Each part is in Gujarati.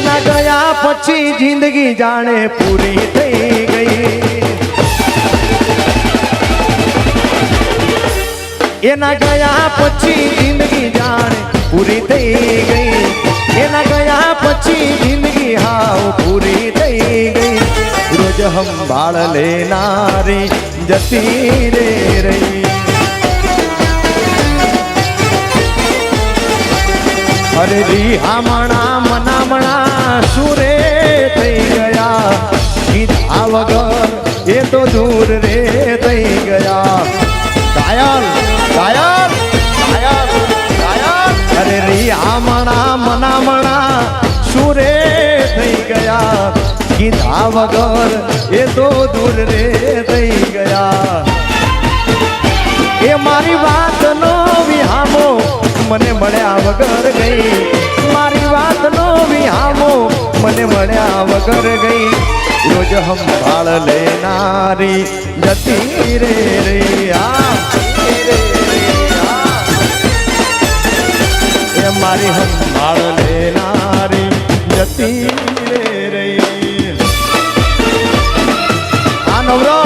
એના ગયા પછી જિંદગી જાણે પૂરી થઈ ગઈ. એના ગયા પછી જિંદગી જાણે પૂરી થઈ ગઈ. એના ગયા પછી જિંદગી હાવ પૂરી થઈ ગઈ. રોજ સંભાળ લેનારી જતી રે રહી. અરે રિહામણા મનામણા સુરે થઈ ગયા. કીધા વગર એ તો દૂર રે થઈ ગયા. કાયલ કાયલ કાયલ કાયલ અરે સુરે થઈ ગયા. કીધા વગર એ તો દૂર રે થઈ ગયા. એ મારી વાત નો વિહામો મને મળ્યા વગર ગઈ. વિહામો મને મળ્યા વગર ગઈ. રોજ સંભાળ લેનારી જતી રે રે. આ મારી સંભાળ લેનારી જતી રે રે. આ નવરંગ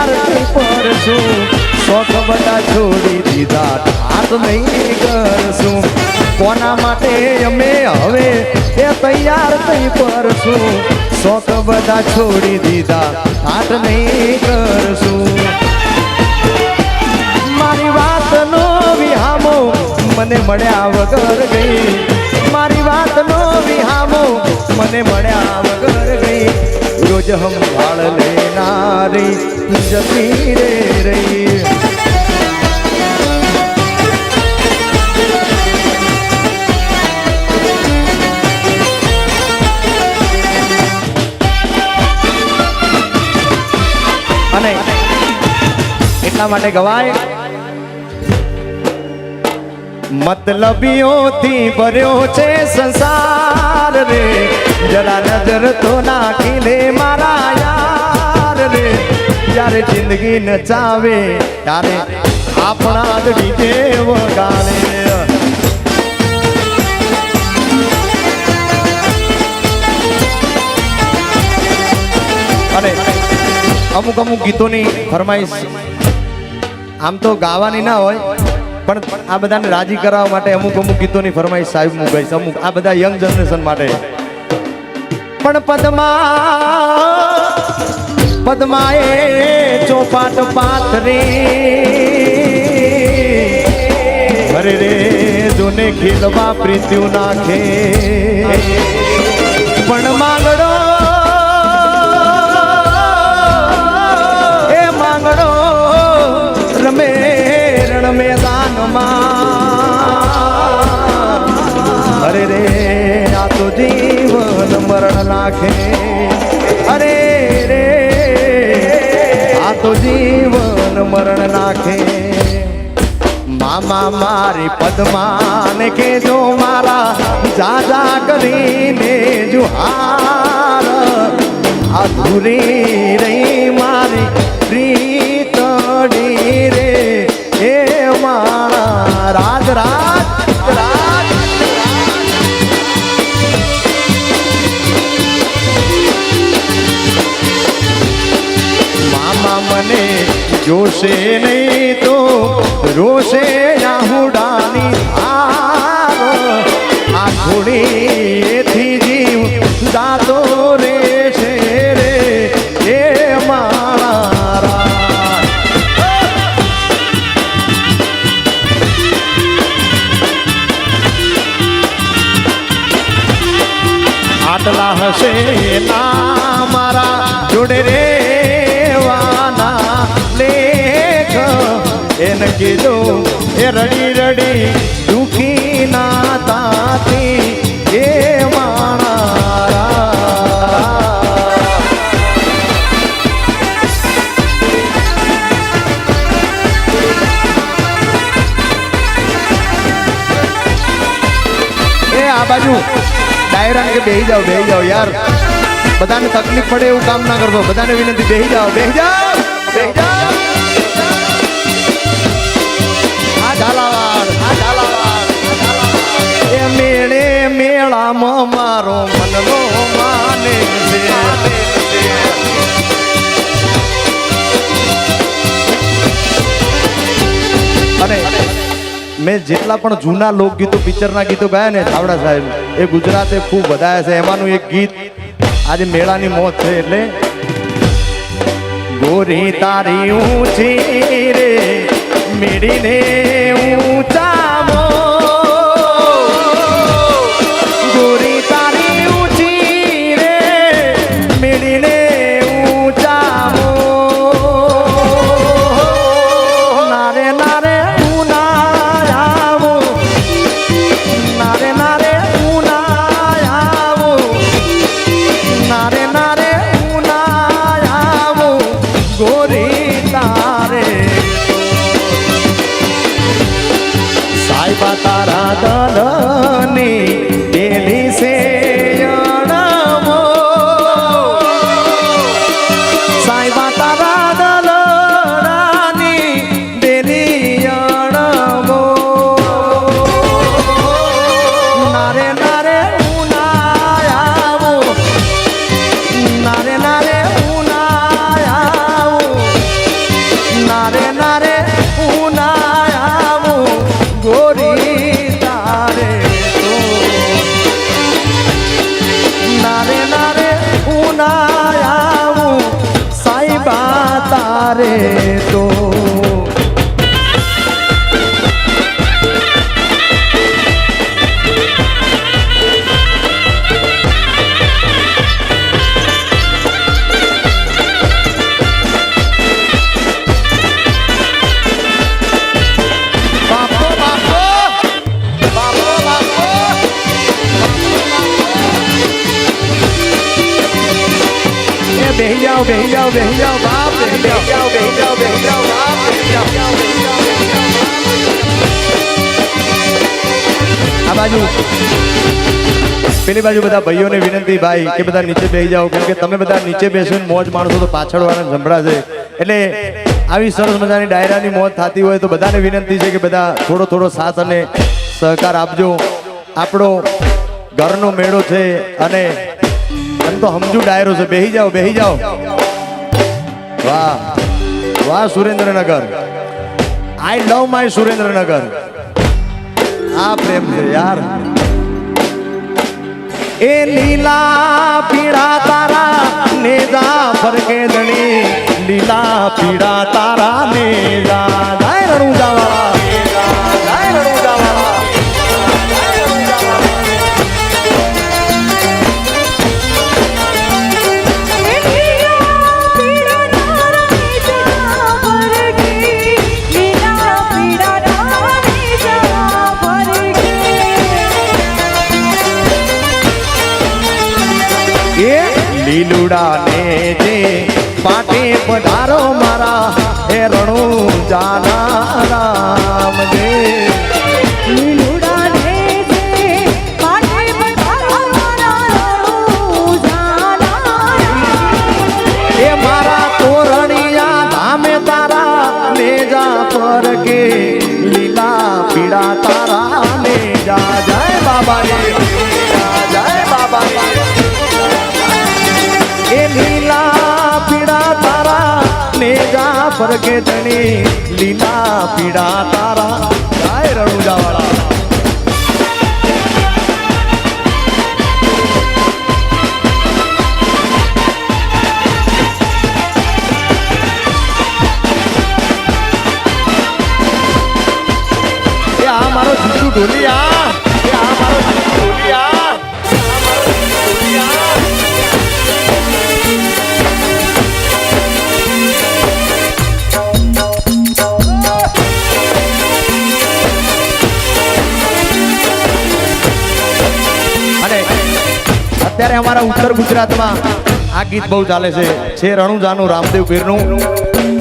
તૈયાર થઈ પડશું શોખ બધા છોડી દીધા. હાથ નહીં કરશું. કોના માટે અમે હવે એ તૈયાર થઈ પરશું શોખ બધા છોડી દીધા. હાથ નહીં કરશું. મારી વાતનો વિહામો મને મળ્યા વગર ગઈ. મારી વાતનો વિહામો મને મળ્યા વગર ગઈ. રોજ સંભાળ લેનારી જતી રે રહી. અને એટલા માટે ગવાય, મતલબીઓથી ભર્યો છે સંસાર રે. જરા નજર તો નાખી લે મારા રે જ્યારે જિંદગી નચાવે. ત્યારે આપણા જ ડીજે વગાડે અને અમુક અમુક ગીતોની ફરમાઈશ આમ તો ગાવાની ના હોય, પણ આ બધાને રાજી કરાવવા માટે અમુક અમુક ગીતોની ફરમાઈશ સાહેબ મુકાઈશ અમુક આ બધા યંગ જનરેશન માટે. પણ પદ્મા પદ્માએ ચોપાટ પાથરી. અરે રે, જોને ખીલવા પ્રીત્યુ નાખે. પણ માંગડો, એ માંગડો રમે રણ મેદાનમાં. અરે રે, આ તો જીવન મરણ નાખે. આ જીવન મરણ નાખે મામા મારી પદ્માને કેજો મારા જાજા કરીને જુહાર. અધૂરી રહી મારી પ્રીતડી જોશે નહીં તો રોશે આહુડાની આ છોડી એથી જીવ દાતો રે છે રે, એ મારા આટલા હશે ના મારા જોડે રેવાના એને કીધું, એ રડી રડી, દુખી ના તાતી, એ આ બાજુ ડાયરા કે બેહી જાઓ બેહી જાઓ યાર. બધાને તકલીફ પડે એવું કામ ના કરતો બધાને વિનંતી, બેહી જાઓ બેહી જાઓ બેહી જાઓ. મેળામાં મારો મનનો માને અને મેં જેટલા પણ જૂના લોકગીતો, પિક્ચરના ગીતો ગાયા ને ચાવડા સાહેબ, એ ગુજરાતે ખૂબ વધાયા છે. એમાંનું એક ગીત આજે મેળાની મોત છે એટલે, ગોરી તારી ઊંચી રે. મેળીને ઊંચામો જાઓ બેહી જાઓ બાપ બેહી જાઓ બેહી. આ બાજુ. પેલી બાજુ બધા ભાઈઓને વિનંતી, ભાઈ, કે બધા નીચે બેસી જાઓ. કેમ કે તમે બધા નીચે બેસીને મોજ માણસો તો પાછળ વાળાને સંભળાશે. એટલે આવી સરસ મજાની ડાયરાની મોજ થતી હોય તો બધાને વિનંતી છે કે બધા થોડો થોડો સાથ અને સહકાર આપજો. આપણો ઘરનો મેળો છે અને એમ તો સમજુ ડાયરો છે. બેહી જાઓ બેહી જાઓ. વાહ. વાહ, Surendranagar. I love my Surendranagar. આ પ્રેમ છે યાર. એ લીલા પીળા તારા નેજા ફરકે દણી લીલા પીળા પધારો મારા રણુ જાના રામ જે પરગેટણી લીલા પીડા તારા. ગાય રણુજાવાળા. મારો જીજુ ઢોલિયા. અત્યારે અમારા ઉત્તર ગુજરાતમાં આ ગીત બહુ ચાલે છે. છે રણુજાનું, રામદેવ પીરનું.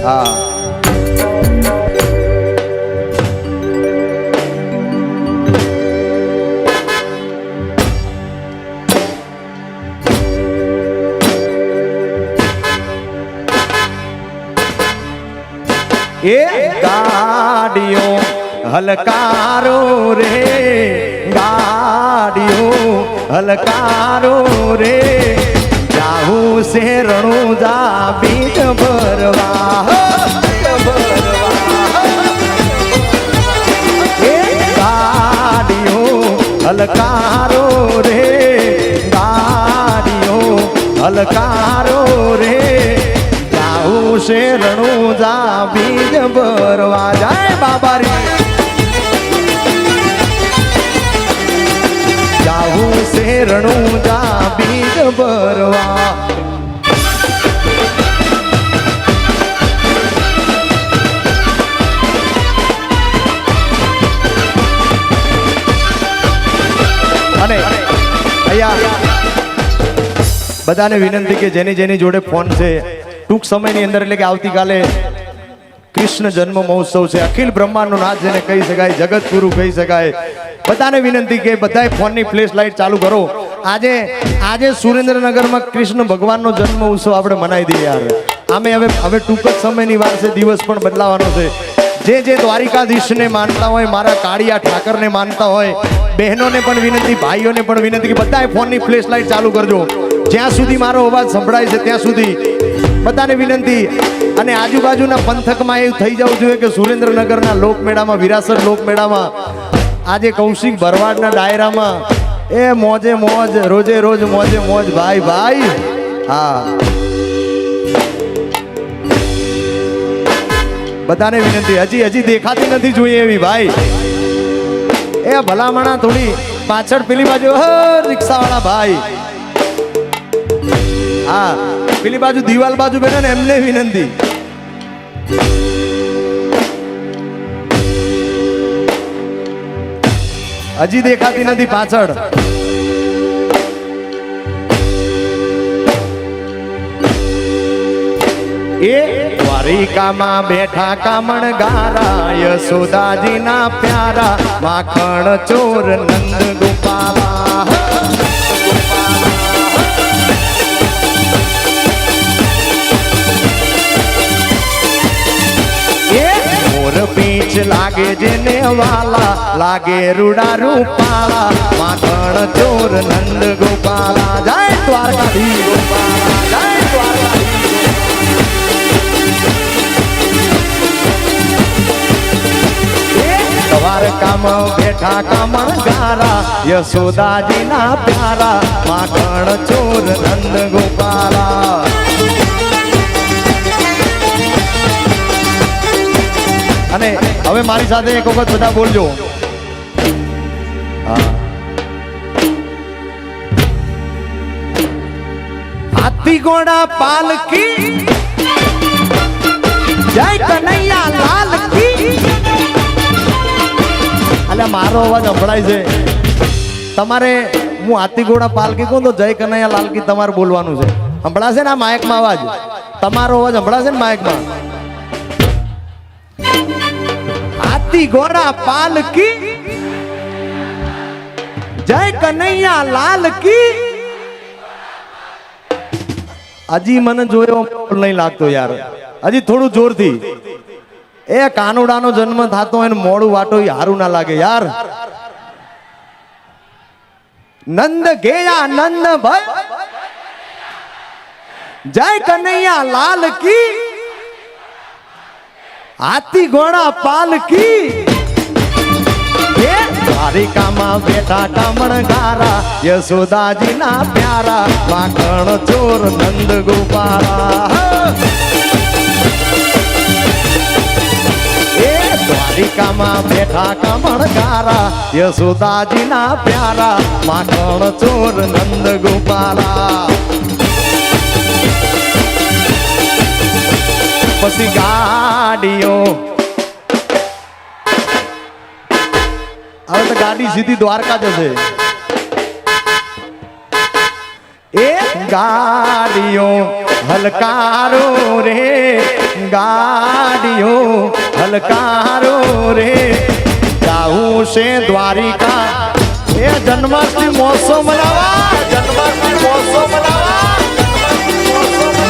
હા. એ ગાડીઓ હલકારો રે ગાડીઓ, હલકારું રે. જાહું છે રણુજા બીજ ભરવા. હલકારો રે. ગાડીઓ, હલકારો રે. જાવું છે રણુજા બીજ ભરવા. જાય બાબા રે છે બીજ ભરવા. અને અહીંયા બધાને વિનંતી કે જેની જેની જોડે ફોન છે, ટૂંક સમયની અંદર એટલે કે આવતીકાલે કૃષ્ણ જન્મ મહોત્સવ છે. અખિલ બ્રહ્માંડનો નાથ જેને કહી શકાય જગત ગુરુ કહી શકાય. બધાને વિનંતી કે બધાએ ફોનની ફ્લેશ લાઇટ ચાલુ કરો. આજે આજે સુરેન્દ્રનગરમાં કૃષ્ણ ભગવાનનો જન્મ ઉત્સવ આપણે મનાવી દઈએ યાર. આમે હવે હવે ટૂંક જ સમયની વાર છે, દિવસ પણ બદલાવાનો છે. જે જે દ્વારિકાધીશને માનતા હોય, મારા કાળિયા ઠાકરને માનતા હોય, બહેનોને પણ વિનંતી, ભાઈઓને પણ વિનંતી કે બધાએ ફોનની ફ્લેશ લાઇટ ચાલુ કરજો. જ્યાં સુધી મારો અવાજ સંભળાય છે, ત્યાં સુધી. બધાને વિનંતી. અને આજુબાજુના પંથકમાં એવું થઈ જવું જોઈએ કે સુરેન્દ્રનગરના લોકમેળામાં, વિરાસત લોકમેળામાં આજે કૌશિક ભરવાડના ડાયરામાં એ મોજે મોજ, રોજે રોજ મોજે મોજ, ભાઈ ભાઈ. હા. બધાને વિનંતી, હજી હજી દેખાતી નથી જોઈએ એવી ભાઈ. એ ભલામણા થોડી પાછળ પેલી બાજુ રિક્ષાવાળા ભાઈ. હા, પેલી બાજુ દિવાલ બાજુ બેઠા ને એમને વિનંતી. હજી દેખાતી નથી પાછળ. એ દ્વારિકામાં બેઠા કામણ ગારા યશોદાજીના પ્યારા, માખણ, ચોર, નંદ ગોપાલા. લાગે જેને વાલા લાગે રૂડા રૂપાળા માખણ, ચોર, નંદ ગોપાલા. જય દ્વારકાધીશ. ગોપાલા જય દ્વારકાધીશ. દ્વારકામાં બેઠા કામણ ગારા, યશોદાજીના પ્યારા, માખણ, ચોર, નંદ ગોપાલા. અને હવે મારી સાથે એક વખત બધા બોલજો. હાથી ઘોડા પાલકી જય કનૈયા લાલ કી અલ્યા, મારો અવાજ સંભળાય છે. તમારે, હું હાથી ઘોડા પાલકી કહું તો જય કનૈયા લાલકી તમારે બોલવાનું છે. સંભળાશે ને આ માયકમાં અવાજ? તમારો અવાજ સંભળાશે ને માયકમાં? હાથી ઘોડા પાલકી. જય કનૈયા લાલ કી. હજી મને જોયો નહીં લાગતો યાર. હજી થોડું જોરથી. એ કાનુડાનો જન્મ થતો હોય મોડું વાટો હારું ના લાગે યાર. નંદ ગયા, નંદ ભાઈ જય કનૈયા લાલ કી. હાથી ઘોડા પાલકી દ્વારિકામાં બેઠા કામણ ગારા, યશોદાજીના પ્યારા માખણ ચોર, નંદ ગોપારા. દ્વારિકામાં બેઠા કામણ ગારા, યશોદાજીના પ્યારા માખણ ચોર, નંદ ગોપાલા પછી ગાડીઓ હવે તો ગાડી સીધી દ્વારકા જશે એ ગાડીઓ હલકારો રે ગાડીઓ હલકારો રે જાઉં છે દ્વારિકા એ જન્માષ્ટમી મહોત્સવ મનાવા જન્માષ્ટમી મહોત્સવ મનાવા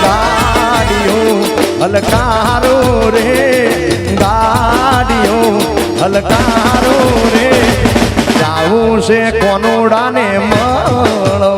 ગાડીઓ હલકારો રે ગાડીઓ હલકારો રે. જાવું છે કોનોડાને મળ.